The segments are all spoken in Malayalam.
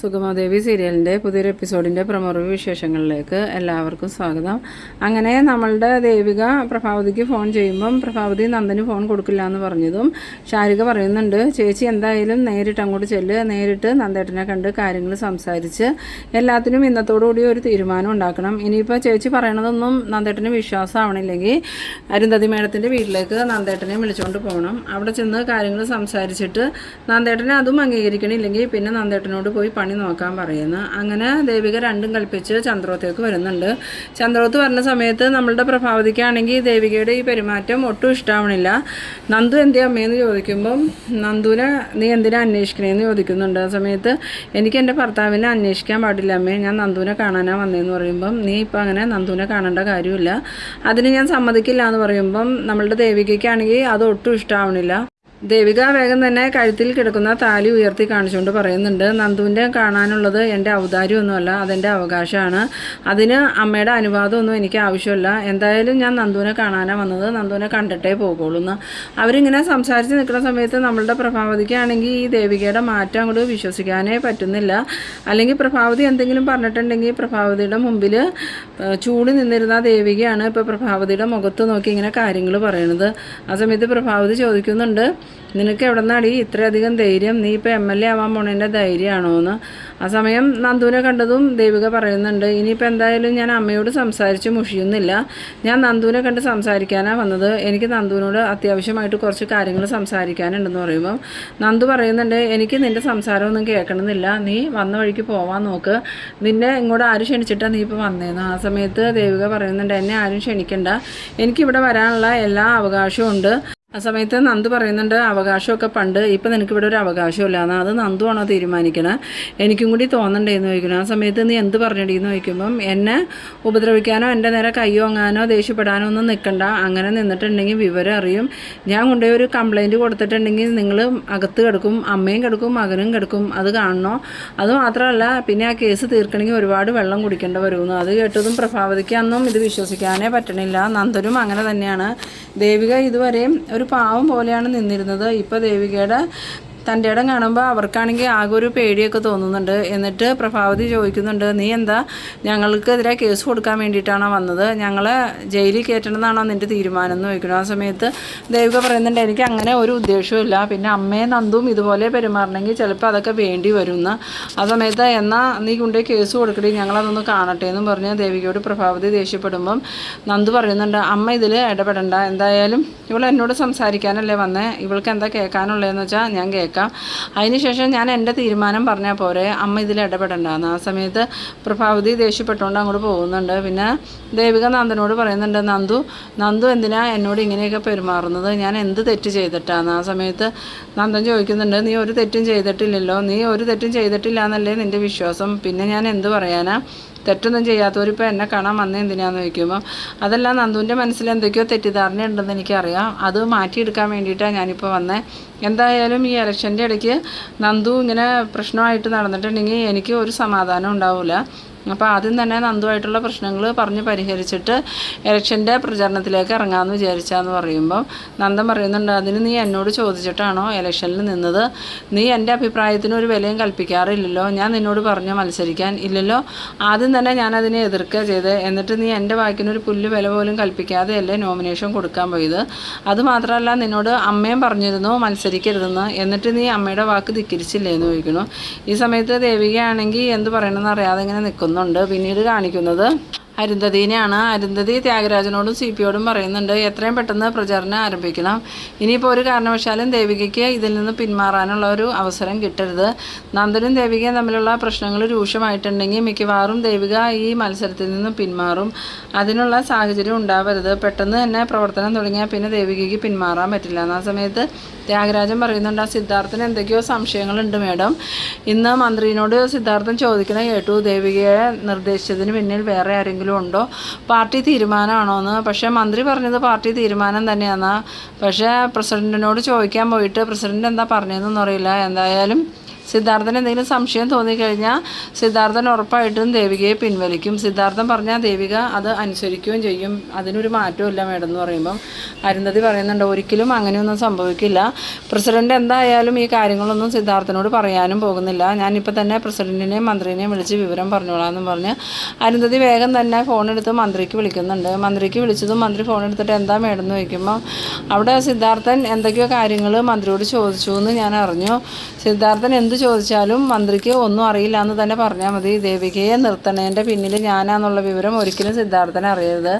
സുഗമാദേവി സീരിയലിന്റെ പുതിയൊരു എപ്പിസോഡിന്റെ പ്രമുഖ വിശേഷങ്ങളിലേക്ക് എല്ലാവർക്കും സ്വാഗതം. അങ്ങനെ നമ്മളുടെ ദേവിക പ്രഭാവതിക്ക് ഫോൺ ചെയ്യുമ്പം പ്രഭാവതി നന്ദന് ഫോൺ കൊടുക്കില്ല എന്ന് പറഞ്ഞതും ശാരിക പറയുന്നുണ്ട് ചേച്ചി എന്തായാലും നേരിട്ട് അങ്ങോട്ട് ചെല്ല്. നേരിട്ട് നന്ദേട്ടനെ കണ്ട് കാര്യങ്ങൾ സംസാരിച്ച് എല്ലാത്തിനും ഇന്നത്തോടുകൂടി ഒരു തീരുമാനം ഉണ്ടാക്കണം. ഇനിയിപ്പോൾ ചേച്ചി പറയണതൊന്നും നന്ദേട്ടന് വിശ്വാസമാവണില്ലെങ്കിൽ അരുന്ധതി മേഡത്തിന്റെ വീട്ടിലേക്ക് നന്ദേട്ടനെ വിളിച്ചുകൊണ്ട് പോകണം അവിടെ ചെന്ന് കാര്യങ്ങൾ സംസാരിച്ചിട്ട് നന്ദേട്ടനെ അതും അംഗീകരിക്കണില്ലെങ്കിൽ പിന്നെ നന്ദേട്ടനോട് പോയി പണി നോക്കാൻ പറയുന്നു. അങ്ങനെ ദേവിക രണ്ടും കൽപ്പിച്ച് ചന്ദ്രോത്തേക്ക് വരുന്നുണ്ട്. ചന്ദ്രോത്ത് വരുന്ന സമയത്ത് നമ്മളുടെ പ്രഭാവതിക്കാണെങ്കിൽ ദേവികയുടെ ഈ പെരുമാറ്റം ഒട്ടും ഇഷ്ടാവണില്ല. നന്ദു എന്തേ അമ്മയെന്ന് ചോദിക്കുമ്പം നന്ദുവിനെ നീ എന്തിനാ അന്വേഷിക്കണേന്ന് ചോദിക്കുന്നുണ്ട്. ആ സമയത്ത് എനിക്ക് എന്റെ ഭർത്താവിനെ അന്വേഷിക്കാൻ പാടില്ല അമ്മേ. ഞാൻ നന്ദുവിനെ കാണാനാ വന്നതെന്ന് പറയുമ്പം നീ ഇപ്പം അങ്ങനെ നന്ദുവിനെ കാണേണ്ട കാര്യമില്ല. അതിന് ഞാൻ സമ്മതിക്കില്ല എന്ന് പറയുമ്പം നമ്മളുടെ ദേവികയ്ക്കാണെങ്കിൽ അത് ഒട്ടും ഇഷ്ടാവണില്ല. ദേവിക വേഗം തന്നെ കഴുത്തിൽ കിടക്കുന്ന താലി ഉയർത്തി കാണിച്ചുകൊണ്ട് പറയുന്നുണ്ട് നന്ദുവിന്റെ കാണാനുള്ളത് എന്റെ ഔദാര്യമൊന്നുമല്ല അതെന്റെ അവകാശമാണ്. അതിന് അമ്മയുടെ അനുവാദമൊന്നും എനിക്ക് ആവശ്യമില്ല. എന്തായാലും ഞാൻ നന്ദുവിനെ കാണാനാണ് വന്നത്. നന്ദുവിനെ കണ്ടിട്ടേ പോകുള്ളൂ എന്ന് അവരിങ്ങനെ സംസാരിച്ച് നിൽക്കുന്ന സമയത്ത് നമ്മളുടെ പ്രഭാവതിക്കാണെങ്കിൽ ഈ ദേവികയുടെ മാറ്റം അങ്ങോട്ട് വിശ്വസിക്കാനേ പറ്റുന്നില്ല. അല്ലെങ്കിൽ പ്രഭാവതി എന്തെങ്കിലും പറഞ്ഞിട്ടുണ്ടെങ്കിൽ പ്രഭാവതിയുടെ മുമ്പിൽ ചൂടി നിന്നിരുന്ന ദേവികയാണ് ഇപ്പോൾ പ്രഭാവതിയുടെ മുഖത്ത് നോക്കി ഇങ്ങനെ കാര്യങ്ങൾ പറയുന്നത് ആ സമയത്ത് പ്രഭാവതി ചോദിക്കുന്നുണ്ട് നിനക്ക് എവിടെന്നാണ് നിന്നാടി ഇത്രയധികം ധൈര്യം? നീ ഇപ്പോൾ എം എൽ എ ആവാൻ പോണതിന്റെ ധൈര്യമാണോ എന്ന് ആ സമയം നന്ദുവിനെ കണ്ടതും ദേവിക പറയുന്നുണ്ട് ഇനിയിപ്പോൾ എന്തായാലും ഞാൻ അമ്മയോട് സംസാരിച്ച് മുഷിയുന്നില്ല. ഞാൻ നന്ദുവിനെ കണ്ട് സംസാരിക്കാനാണ് വന്നത്. എനിക്ക് നന്ദുവിനോട് അത്യാവശ്യമായിട്ട് കുറച്ച് കാര്യങ്ങൾ സംസാരിക്കാനുണ്ടെന്ന് പറയുമ്പോൾ നന്ദു പറയുന്നുണ്ട് എനിക്ക് നിന്റെ സംസാരമൊന്നും കേൾക്കണമെന്നില്ല. നീ വന്ന വഴിക്ക് പോവാൻ നോക്ക്. നിന്നെ ഇങ്ങോട്ട് ആരും ക്ഷണിച്ചിട്ടാണ് നീ ഇപ്പോൾ വന്നേന്ന്. ആ സമയത്ത് ദേവിക പറയുന്നുണ്ട് എന്നെ ആരും ക്ഷണിക്കണ്ട. എനിക്കിവിടെ വരാനുള്ള എല്ലാ അവകാശവും ഉണ്ട്. ആ സമയത്ത് നന്ദു പറയുന്നുണ്ട് അവകാശമൊക്കെ പണ്ട് ഇപ്പം നിനക്കിവിടെ ഒരു അവകാശമില്ല. എന്നാൽ അത് നന്ദുവാണോ തീരുമാനിക്കണേ? എനിക്കും കൂടി തോന്നണ്ടേന്ന് ചോദിക്കണം ആ സമയത്ത് നീ എന്ത് പറഞ്ഞിടീന്ന് ചോദിക്കുമ്പം എന്നെ ഉപദ്രവിക്കാനോ എന്റെ നേരെ കയ്യോങ്ങാനോ ദേഷ്യപ്പെടാനോ ഒന്നും നിൽക്കണ്ട അങ്ങനെ നിന്നിട്ടുണ്ടെങ്കിൽ വിവരം അറിയും. ഞാൻ കൊണ്ടുപോയി ഒരു കംപ്ലൈന്റ് കൊടുത്തിട്ടുണ്ടെങ്കിൽ നിങ്ങൾ അകത്ത് കിടക്കും അമ്മയും കിടക്കും മകനും കിടക്കും. അത് കാണണോ? അത് മാത്രമല്ല പിന്നെ ആ കേസ് തീർക്കണമെങ്കിൽ ഒരുപാട് വെള്ളം കുടിക്കേണ്ട വരുമെന്ന് അത് കേട്ടതും പ്രഭാവതിക്ക് അന്നും ഇത് വിശ്വസിക്കാനേ പറ്റണില്ല. നന്ദനും അങ്ങനെ തന്നെയാണ്. ദേവിക ഇതുവരെയും ഒരു പാവം പോലെയാണ് നിന്നിരുന്നത്. ഇപ്പോൾ ദേവികയുടെ തന്റെ ഇടം കാണുമ്പോൾ അവർക്കാണെങ്കിൽ ആകെ ഒരു പേടിയൊക്കെ തോന്നുന്നുണ്ട്. എന്നിട്ട് പ്രഭാവതി ചോദിക്കുന്നുണ്ട് നീ എന്താ? ഞങ്ങൾക്കെതിരെ കേസ് കൊടുക്കാൻ വേണ്ടിയിട്ടാണോ വന്നത്? ഞങ്ങളെ ജയിലിൽ കയറ്റണമെന്നാണോ നിന്റെ തീരുമാനം? എന്ന് ചോദിക്കണം ആ സമയത്ത് ദേവിക പറയുന്നുണ്ട് എനിക്ക് അങ്ങനെ ഒരു ഉദ്ദേശവുമില്ല പിന്നെ അമ്മയും നന്ദും ഇതുപോലെ പെരുമാറണമെങ്കിൽ ചിലപ്പോൾ അതൊക്കെ വേണ്ടി വരുമെന്ന് ആ സമയത്ത് എന്നാൽ നീ കൊണ്ടുപോയി കേസ് കൊടുക്കടി ഞങ്ങളതൊന്ന് കാണട്ടെ എന്നും പറഞ്ഞ് ദേവികയോട് പ്രഭാവതി ദേഷ്യപ്പെടുമ്പം നന്ദു പറയുന്നുണ്ട് അമ്മ ഇതിൽ ഇടപെടണ്ട. എന്തായാലും ഇവൾ എന്നോട് സംസാരിക്കാനല്ലേ വന്നേ? ഇവൾക്ക് എന്താ കേൾക്കാനുള്ളതെന്ന് വെച്ചാൽ ഞാൻ കേൾക്കാം. അതിനുശേഷം ഞാൻ എന്റെ തീരുമാനം പറഞ്ഞാൽ പോരെ. അമ്മ ഇതിൽ ഇടപെടണ്ടെന്ന്. ആ സമയത്ത് പ്രഭാവതി ദേഷ്യപ്പെട്ടുകൊണ്ട് അങ്ങോട്ട് പോകുന്നുണ്ട്. പിന്നെ ദേവിക നന്ദനോട് പറയുന്നുണ്ട് നന്ദു നന്ദു എന്തിനാ എന്നോട് ഇങ്ങനെയൊക്കെ പെരുമാറുന്നത്? ഞാൻ എന്ത് തെറ്റ് ചെയ്തിട്ടാണ് ആ സമയത്ത് നന്ദൻ ചോദിക്കുന്നുണ്ട് നീ ഒരു തെറ്റും ചെയ്തിട്ടില്ലല്ലോ. നീ ഒരു തെറ്റും ചെയ്തിട്ടില്ല എന്നല്ലേ നിന്റെ വിശ്വാസം? പിന്നെ ഞാൻ എന്ത് പറയാനാ? തെറ്റൊന്നും ചെയ്യാത്തവരിപ്പോൾ എന്നെ കാണാൻ വന്നേ എന്തിനാന്ന് ചോദിക്കുമ്പോൾ അതെല്ലാം നന്ദുവിന്റെ മനസ്സിൽ എന്തൊക്കെയോ തെറ്റിദ്ധാരണ ഉണ്ടെന്ന് എനിക്കറിയാം. അത് മാറ്റിയെടുക്കാൻ വേണ്ടിയിട്ടാണ് ഞാനിപ്പോൾ വന്നത് എന്തായാലും ഈ ഇലക്ഷന്റെ ഇടയ്ക്ക് നന്ദു ഇങ്ങനെ പ്രശ്നമായിട്ട് നടന്നിട്ടുണ്ടെങ്കിൽ എനിക്ക് ഒരു സമാധാനം ഉണ്ടാവില്ല അപ്പോൾ ആദ്യം തന്നെ നന്ദുമായിട്ടുള്ള പ്രശ്നങ്ങൾ പറഞ്ഞ് പരിഹരിച്ചിട്ട് ഇലക്ഷന്റെ പ്രചരണത്തിലേക്ക് ഇറങ്ങാമെന്ന് വിചാരിച്ചാന്ന് പറയുമ്പം നന്ദൻ പറയുന്നുണ്ട് അതിന് നീ എന്നോട് ചോദിച്ചിട്ടാണോ ഇലക്ഷനിൽ നിന്നത്? നീ എന്റെ അഭിപ്രായത്തിന് ഒരു വിലയും കൽപ്പിക്കാറില്ലല്ലോ. ഞാൻ നിന്നോട് പറഞ്ഞു മത്സരിക്കാൻ ഇല്ലല്ലോ. ആദ്യം തന്നെ ഞാൻ അതിനെ എതിർക്കുക ചെയ്ത്. എന്നിട്ട് നീ എന്റെ വാക്കിനൊരു പുല്ല് വില പോലും കൽപ്പിക്കാതെയല്ലേ നോമിനേഷൻ കൊടുക്കാൻ പോയത്? അതുമാത്രമല്ല നിന്നോട് അമ്മയും പറഞ്ഞിരുന്നു മത്സരിക്കരുതെന്ന്. എന്നിട്ട് നീ അമ്മയുടെ വാക്ക് ധിക്കരിച്ചില്ലേ എന്ന് ചോദിക്കുന്നു. ഈ സമയത്ത് ദേവികയാണെങ്കിൽ എന്ത് പറയണമെന്ന് അറിയാതെ ഇങ്ങനെ നിൽക്കുന്നുണ്ട് പിന്നീട് കാണിക്കുന്നത് അരുന്ധതീനെയാണ്. അരുന്ധതി ത്യാഗരാജനോടും സി പിയോടും പറയുന്നുണ്ട് എത്രയും പെട്ടെന്ന് പ്രചാരണം ആരംഭിക്കണം. ഇനിയിപ്പോൾ ഒരു കാരണവശാലും ദേവികയ്ക്ക് ഇതിൽ നിന്ന് പിന്മാറാനുള്ള ഒരു അവസരം കിട്ടരുത്. നന്ദനും ദേവികയും തമ്മിലുള്ള പ്രശ്നങ്ങൾ രൂക്ഷമായിട്ടുണ്ടെങ്കിൽ മിക്കവാറും ദേവിക ഈ മത്സരത്തിൽ നിന്ന് പിന്മാറും. അതിനുള്ള സാഹചര്യം ഉണ്ടാവരുത്. പെട്ടെന്ന് തന്നെ പ്രവർത്തനം തുടങ്ങിയാൽ പിന്നെ ദേവികയ്ക്ക് പിന്മാറാൻ പറ്റില്ല. ആ സമയത്ത് ത്യാഗരാജൻ പറയുന്നുണ്ട് ആ സിദ്ധാർത്ഥന് എന്തൊക്കെയോ സംശയങ്ങളുണ്ട് മേഡം. ഇന്ന് മന്ത്രിയോട് സിദ്ധാർത്ഥൻ ചോദിക്കണ കേട്ടു. ദേവികയെ നിർദ്ദേശിച്ചതിന് പിന്നിൽ വേറെ ആരെങ്കിലും ഉണ്ടോ? പാർട്ടി തീരുമാനമാണോ എന്ന് പക്ഷേ മന്ത്രി പറഞ്ഞത് പാർട്ടി തീരുമാനം തന്നെയാണ് പക്ഷേ പ്രസിഡന്റിനോട് ചോദിക്കാൻ പോയിട്ട് പ്രസിഡന്റ് എന്താ പറഞ്ഞതെന്നൊന്നും അറിയില്ല. എന്തായാലും സിദ്ധാർത്ഥന് എന്തെങ്കിലും സംശയം തോന്നിക്കഴിഞ്ഞാൽ സിദ്ധാർത്ഥൻ ഉറപ്പായിട്ടും ദേവികയെ പിൻവലിക്കും. സിദ്ധാർത്ഥൻ പറഞ്ഞാൽ ദേവിക അത് അനുസരിക്കുകയും ചെയ്യും. അതിനൊരു മാറ്റമില്ല മേഡം എന്ന് പറയുമ്പം. അരുന്ധതി പറയുന്നുണ്ട് ഒരിക്കലും അങ്ങനെയൊന്നും സംഭവിക്കില്ല. പ്രസിഡന്റ് എന്തായാലും ഈ കാര്യങ്ങളൊന്നും സിദ്ധാർത്ഥനോട് പറയാനും പോകുന്നില്ല. ഞാനിപ്പോൾ തന്നെ പ്രസിഡന്റിനെയും മന്ത്രിനെയും വിളിച്ച് വിവരം പറഞ്ഞോളാമെന്നും പറഞ്ഞ് അരുന്ധതി വേഗം തന്നെ ഫോൺ എടുത്ത് മന്ത്രിക്ക് വിളിക്കുന്നുണ്ട്. മന്ത്രിക്ക് വിളിച്ചതും മന്ത്രി ഫോൺ എടുത്തിട്ട് എന്താ മേഡം എന്ന് ചോദിക്കുമ്പോൾ അവിടെ സിദ്ധാർത്ഥൻ എന്തൊക്കെയോ കാര്യങ്ങൾ മന്ത്രിയോട് ചോദിച്ചു എന്ന് ഞാൻ അറിഞ്ഞു. സിദ്ധാർത്ഥൻ എന്ത് ചോദിച്ചാലും മന്ത്രിക്ക് ഒന്നും അറിയില്ല എന്ന് തന്നെ പറഞ്ഞാൽ മതി. ദേവികയെ നിർത്തണേന്റെ പിന്നിൽ ഞാനാന്നുള്ള വിവരം ഒരിക്കലും സിദ്ധാർത്ഥനെ അറിയരുത്.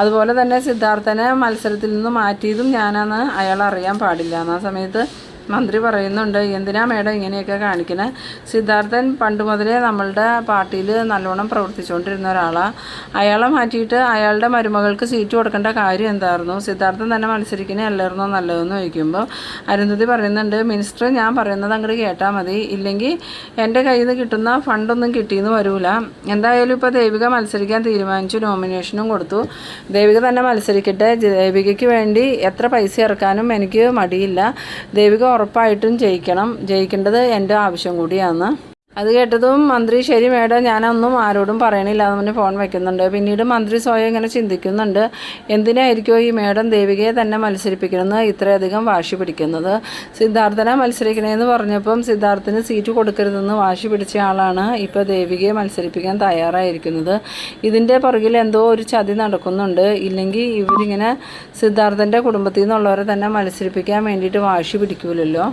അതുപോലെ തന്നെ സിദ്ധാർത്ഥനെ മത്സരത്തിൽ നിന്ന് മാറ്റിയതും ഞാനാന്ന് അയാൾ അറിയാൻ പാടില്ല. ആ സമയത്ത് മന്ത്രി പറയുന്നുണ്ട് എന്തിനാ മേഡം ഇങ്ങനെയൊക്കെ കാണിക്കുന്നത് സിദ്ധാർത്ഥൻ പണ്ട് മുതലേ നമ്മളുടെ പാർട്ടിയിൽ നല്ലോണം പ്രവർത്തിച്ചുകൊണ്ടിരുന്ന ഒരാളാണ് അയാളെ മാറ്റിയിട്ട് അയാളുടെ മരുമകൾക്ക് സീറ്റ് കൊടുക്കേണ്ട കാര്യം എന്തായിരുന്നു? സിദ്ധാർത്ഥൻ തന്നെ മത്സരിക്കണേ അല്ലായിരുന്നോ നല്ലതെന്ന് ചോദിക്കുമ്പോൾ അരുന്ധതി പറയുന്നുണ്ട് മിനിസ്റ്റർ ഞാൻ പറയുന്നത് അങ്ങോട്ട് കേട്ടാൽ മതി. ഇല്ലെങ്കിൽ എന്റെ കയ്യിൽ നിന്ന് കിട്ടുന്ന ഫണ്ടൊന്നും കിട്ടിയെന്ന് വരൂല. എന്തായാലും ഇപ്പോൾ ദേവിക മത്സരിക്കാൻ തീരുമാനിച്ചു നോമിനേഷനും കൊടുത്തു. ദേവിക തന്നെ മത്സരിക്കട്ടെ. ദേവികയ്ക്ക് വേണ്ടി എത്ര പൈസ ഇറക്കാനും എനിക്ക് മടിയില്ല. ദേവിക ഉറപ്പായിട്ടും ജയിക്കണം. ജയിക്കേണ്ടത് എന്റെ ആവശ്യം കൂടിയാണ്. അത് കേട്ടതും മന്ത്രി ശരി മേഡം ഞാനൊന്നും ആരോടും പറയണില്ല എന്ന് ഫോൺ വെക്കുന്നുണ്ട്. പിന്നീട് മന്ത്രി സ്വയം ഇങ്ങനെ ചിന്തിക്കുന്നുണ്ട്. എന്തിനായിരിക്കുമോ ഈ മേഡം ദേവികയെ തന്നെ മത്സരിപ്പിക്കണമെന്ന് ഇത്രയധികം വാശി പിടിക്കുന്നത്. സിദ്ധാർത്ഥനെ മത്സരിക്കണേന്ന് പറഞ്ഞപ്പം സിദ്ധാർത്ഥന് സീറ്റ് കൊടുക്കരുതെന്ന് വാശി പിടിച്ച ആളാണ് ഇപ്പോൾ ദേവികയെ മത്സരിപ്പിക്കാൻ തയ്യാറായിരിക്കുന്നത്. ഇതിന്റെ പുറകിൽ എന്തോ ഒരു ചതി നടക്കുന്നുണ്ട്. ഇല്ലെങ്കിൽ ഇവരിങ്ങനെ സിദ്ധാർത്ഥന്റെ കുടുംബത്തിൽ നിന്നുള്ളവരെ തന്നെ മത്സരിപ്പിക്കാൻ വേണ്ടിയിട്ട് വാശി പിടിക്കൂലല്ലോ?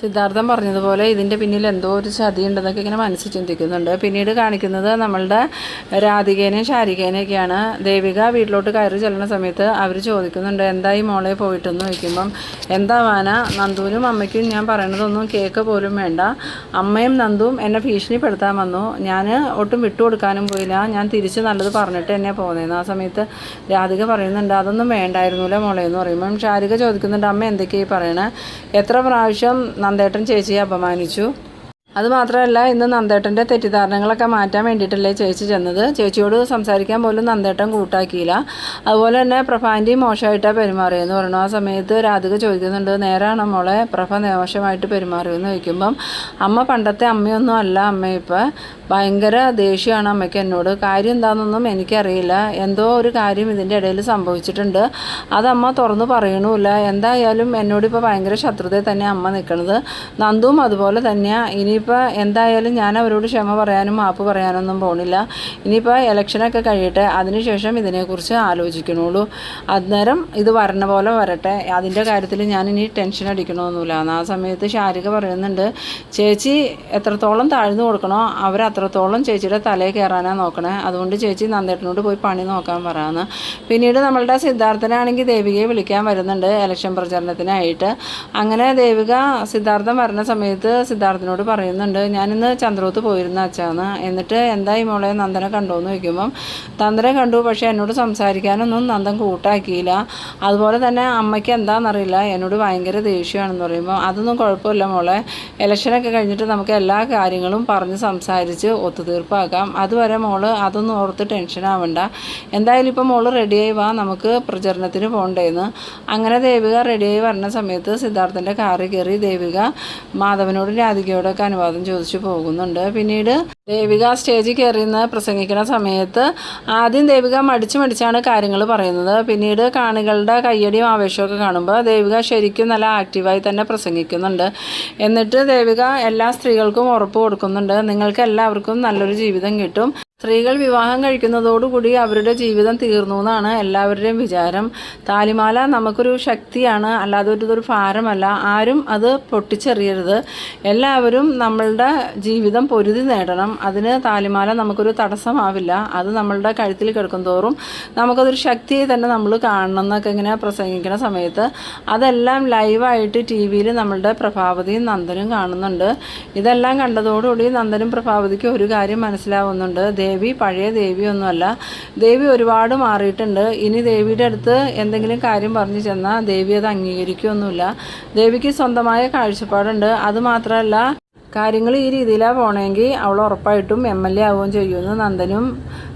സിദ്ധാർത്ഥൻ പറഞ്ഞതുപോലെ ഇതിന്റെ പിന്നിൽ എന്തോ ഒരു ചതി ഉണ്ടെന്നൊക്കെ ഇങ്ങനെ മനസ്സിൽ ചിന്തിക്കുന്നുണ്ട്. പിന്നീട് കാണിക്കുന്നത് നമ്മളുടെ രാധികേനെയും ശാരികേനെയൊക്കെയാണ്. ദേവിക വീട്ടിലോട്ട് കയറി ചെല്ലുന്ന സമയത്ത് അവർ ചോദിക്കുന്നുണ്ട് എന്തായി മോളെ പോയിട്ടെന്ന്? ചോദിക്കുമ്പം എന്താ വാന നന്ദുവിനും അമ്മയ്ക്കും ഞാൻ പറയണതൊന്നും കേക്ക് പോലും വേണ്ട. അമ്മയും നന്ദുവും എന്നെ ഭീഷണിപ്പെടുത്താൻ വന്നു. ഞാൻ ഒട്ടും വിട്ടുകൊടുക്കാനും പോയില്ല. ഞാൻ തിരിച്ച് നല്ലത് പറഞ്ഞിട്ട് എന്നെ പോകുന്നതെന്ന് ആ സമയത്ത് രാധിക പറയുന്നുണ്ട് അതൊന്നും വേണ്ടായിരുന്നില്ല മോളെ എന്ന് പറയുമ്പം ശാരിക ചോദിക്കുന്നുണ്ട് അമ്മ എന്തൊക്കെയായി പറയണേ? എത്ര പ്രാവശ്യം നന്ദേട്ടൻ ചേച്ചിയെ അപമാനിച്ചു. അതുമാത്രമല്ല ഇന്ന് നന്ദേട്ടന്റെ തെറ്റിദ്ധാരണകളൊക്കെ മാറ്റാൻ വേണ്ടിയിട്ടല്ലേ ചേച്ചി ചെന്നത്. ചേച്ചിയോട് സംസാരിക്കാൻ പോലും നന്ദേട്ടൻ കൂട്ടാക്കിയില്ല. അതുപോലെ തന്നെ പ്രഭാന്റെ മോശമായിട്ടാണ് പെരുമാറിയെന്ന് പറഞ്ഞു. ആ സമയത്ത് രാധിക ചോദിക്കുന്നുണ്ട് നേരാണോ മോളെ? പ്രഭ മോശമായിട്ട് പെരുമാറിയെന്ന് ചോദിക്കുമ്പം അമ്മ പണ്ടത്തെ അമ്മയൊന്നും അല്ല അമ്മ ഇപ്പം. ഭയങ്കര ദേഷ്യമാണ് അമ്മയ്ക്ക് എന്നോട്. കാര്യം എന്താണെന്നൊന്നും എനിക്കറിയില്ല. എന്തോ ഒരു കാര്യം ഇതിന്റെ ഇടയിൽ സംഭവിച്ചിട്ടുണ്ട്. അത് അമ്മ തുറന്നു പറയണമില്ല എന്തായാലും എന്നോടിപ്പോൾ ഭയങ്കര ശത്രുതയിൽ തന്നെ അമ്മ നിൽക്കുന്നത് നന്ദുവും അതുപോലെ തന്നെയാണ് ഇനിയിപ്പോൾ എന്തായാലും ഞാൻ അവരോട് ക്ഷമ പറയാനും മാപ്പ് പറയാനൊന്നും പോണില്ല. ഇനിയിപ്പോൾ ഇലക്ഷനൊക്കെ കഴിയട്ടെ അതിനുശേഷം ഇതിനെക്കുറിച്ച് ആലോചിക്കണുള്ളൂ. അന്നേരം ഇത് വരണ പോലെ വരട്ടെ. അതിന്റെ കാര്യത്തിൽ ഞാൻ ഇനി ടെൻഷൻ അടിക്കണമൊന്നുമില്ല ആ സമയത്ത് ശാരിക പറയുന്നുണ്ട് ചേച്ചി എത്രത്തോളം താഴ്ന്നു കൊടുക്കണോ അവരത്രത്തോളം ചേച്ചിയുടെ തലയിൽ കയറാനാണ് നോക്കണേ. അതുകൊണ്ട് ചേച്ചി നന്ദേട്ടനോട് പോയി പണി നോക്കാൻ പറയാമെന്ന് പിന്നീട് നമ്മളുടെ സിദ്ധാർത്ഥനാണെങ്കിൽ ദേവികയെ വിളിക്കാൻ വരുന്നുണ്ട് ഇലക്ഷൻ പ്രചരണത്തിനായിട്ട്. അങ്ങനെ ദേവിക സിദ്ധാർത്ഥം വരുന്ന സമയത്ത് സിദ്ധാർത്ഥനോട് പറയുന്നുണ്ട് ഞാനിന്ന് ചന്ദ്രോത്ത് പോയിരുന്ന അച്ഛാന്ന്. എന്നിട്ട് എന്തായി മോളെ? നന്ദനെ കണ്ടോന്ന് ചോദിക്കുമ്പം നന്ദനെ കണ്ടു പക്ഷേ എന്നോട് സംസാരിക്കാനൊന്നും നന്ദൻ കൂട്ടാക്കിയില്ല. അതുപോലെ തന്നെ അമ്മയ്ക്ക് എന്താണെന്നറിയില്ല എന്നോട് ഭയങ്കര ദേഷ്യമാണെന്ന് പറയുമ്പോൾ അതൊന്നും കുഴപ്പമില്ല മോളെ. ഇലക്ഷനൊക്കെ കഴിഞ്ഞിട്ട് നമുക്ക് എല്ലാ കാര്യങ്ങളും പറഞ്ഞ് സംസാരിച്ച് ഒത്തുതീർപ്പാക്കാം. അതുവരെ മോൾ അതൊന്നും ഓർത്ത് ടെൻഷൻ ആവണ്ട. എന്തായാലും ഇപ്പോൾ മോൾ റെഡിയായി വാ നമുക്ക് പ്രചരണത്തിന് പോകണ്ടേന്ന് അങ്ങനെ ദേവിക റെഡിയായി വരുന്ന സമയത്ത് സിദ്ധാർത്ഥന്റെ കാറിൽ കയറി ദേവിക മാധവനോടും രാധികയോടൊക്കെ അനുവാദം ചോദിച്ചു പോകുന്നുണ്ട്. പിന്നീട് ദേവിക സ്റ്റേജിൽ കയറിയെന്ന് പ്രസംഗിക്കുന്ന സമയത്ത് ആദ്യം ദേവിക മടിച്ച് മടിച്ചാണ് കാര്യങ്ങൾ പറയുന്നത്. പിന്നീട് കാണികളുടെ കയ്യടിയും ആവേശമൊക്കെ കാണുമ്പോൾ ദേവിക ശരിക്കും നല്ല ആക്റ്റീവായി തന്നെ പ്രസംഗിക്കുന്നുണ്ട്. എന്നിട്ട് ദേവിക എല്ലാ സ്ത്രീകൾക്കും ഉറപ്പ് കൊടുക്കുന്നുണ്ട്. നിങ്ങൾക്ക് എല്ലാവർക്കും നല്ലൊരു ജീവിതം കിട്ടും. സ്ത്രീകൾ വിവാഹം കഴിക്കുന്നതോടുകൂടി അവരുടെ ജീവിതം തീർന്നു എന്നാണ് എല്ലാവരുടെയും വിചാരം. താലിമാല നമുക്കൊരു ശക്തിയാണ് അല്ലാതെ ഒരു ഇതൊരു ഭാരമല്ല. ആരും അത് പൊട്ടിച്ചെറിയരുത്. എല്ലാവരും നമ്മളുടെ ജീവിതം പൊരുതി നേടണം. അതിന് താലിമാല നമുക്കൊരു തടസ്സമാവില്ല. അത് നമ്മളുടെ കഴുത്തിൽ കിടക്കും തോറും നമുക്കതൊരു ശക്തിയെ തന്നെ നമ്മൾ കാണണം എന്നൊക്കെ ഇങ്ങനെ പ്രസംഗിക്കുന്ന സമയത്ത് അതെല്ലാം ലൈവായിട്ട് ടി വിയിൽ നമ്മളുടെ പ്രഭാവതിയും നന്ദനും കാണുന്നുണ്ട്. ഇതെല്ലാം കണ്ടതോടുകൂടി നന്ദനും പ്രഭാവതിക്കും ഒരു കാര്യം മനസ്സിലാവുന്നുണ്ട്. ദേവി പഴയ ദേവിയൊന്നുമല്ല. ദേവി ഒരുപാട് മാറിയിട്ടുണ്ട്. ഇനി ദേവിയുടെ അടുത്ത് എന്തെങ്കിലും കാര്യം പറഞ്ഞു ചെന്നാൽ ദേവി അത് അംഗീകരിക്കുകയൊന്നുമില്ല ദേവിക്ക് സ്വന്തമായ കാഴ്ചപ്പാടുണ്ട്. അത് മാത്രമല്ല കാര്യങ്ങൾ ഈ രീതിയിലാണ് പോകണമെങ്കിൽ അവൾ ഉറപ്പായിട്ടും എം എൽ എ ആവുകയും ചെയ്യുമെന്ന് നന്ദനും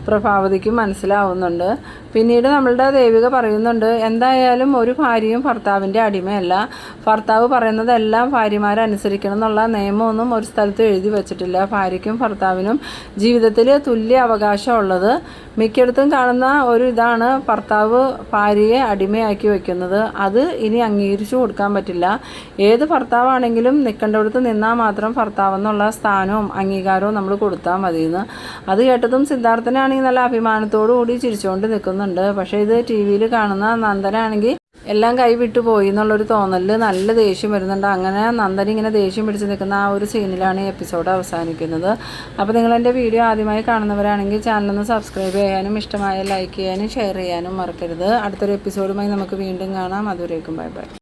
പ്രഭാവതിക്കും മനസ്സിലാവുന്നുണ്ട്. പിന്നീട് നമ്മളുടെ ദേവിക പറയുന്നുണ്ട് എന്തായാലും ഒരു ഭാര്യയും ഭർത്താവിന്റെ അടിമയല്ല. ഭർത്താവ് പറയുന്നതെല്ലാം ഭാര്യമാരനുസരിക്കണം എന്നുള്ള നിയമമൊന്നും ഒരു സ്ഥലത്ത് എഴുതി വച്ചിട്ടില്ല. ഭാര്യയ്ക്കും ഭർത്താവിനും ജീവിതത്തിൽ തുല്യ അവകാശമുള്ളത്. മിക്കയിടത്തും കാണുന്ന ഒരു ഇതാണ് ഭർത്താവ് ഭാര്യയെ അടിമയാക്കി വെക്കുന്നത്. അത് ഇനി അംഗീകരിച്ചു കൊടുക്കാൻ പറ്റില്ല. ഏത് ഭർത്താവാണെങ്കിലും നിൽക്കേണ്ടടുത്ത് നിന്നാൽ മാത്രം ഭർത്താവെന്നുള്ള സ്ഥാനവും അംഗീകാരവും നമ്മൾ കൊടുത്താൽ മതിയെന്ന്. അത് കേട്ടതും സിദ്ധാർത്ഥനാണെങ്കിൽ നല്ല അഭിമാനത്തോടു കൂടി ചിരിച്ചുകൊണ്ട് നിൽക്കുന്നുണ്ട് പക്ഷേ ഇത് ടി വിയിൽ കാണുന്ന നന്ദനാണെങ്കിൽ എല്ലാം കൈവിട്ടു പോയി എന്നുള്ളൊരു തോന്നലിൽ നല്ല ദേഷ്യം വരുന്നുണ്ട്. അങ്ങനെ നന്ദൻ ഇങ്ങനെ ദേഷ്യം പിടിച്ച് നിൽക്കുന്ന ആ ഒരു സീനിലാണ് ഈ എപ്പിസോഡ് അവസാനിക്കുന്നത്. അപ്പോൾ നിങ്ങൾ എന്റെ വീഡിയോ ആദ്യമായി കാണുന്നവരാണെങ്കിൽ ചാനലൊന്ന് സബ്സ്ക്രൈബ് ചെയ്യാനും ഇഷ്ടമായ ലൈക്ക് ചെയ്യാനും ഷെയർ ചെയ്യാനും മറക്കരുത്. അടുത്തൊരു എപ്പിസോഡുമായി നമുക്ക് വീണ്ടും കാണാം. അതുവരേക്കും ബൈ ബൈ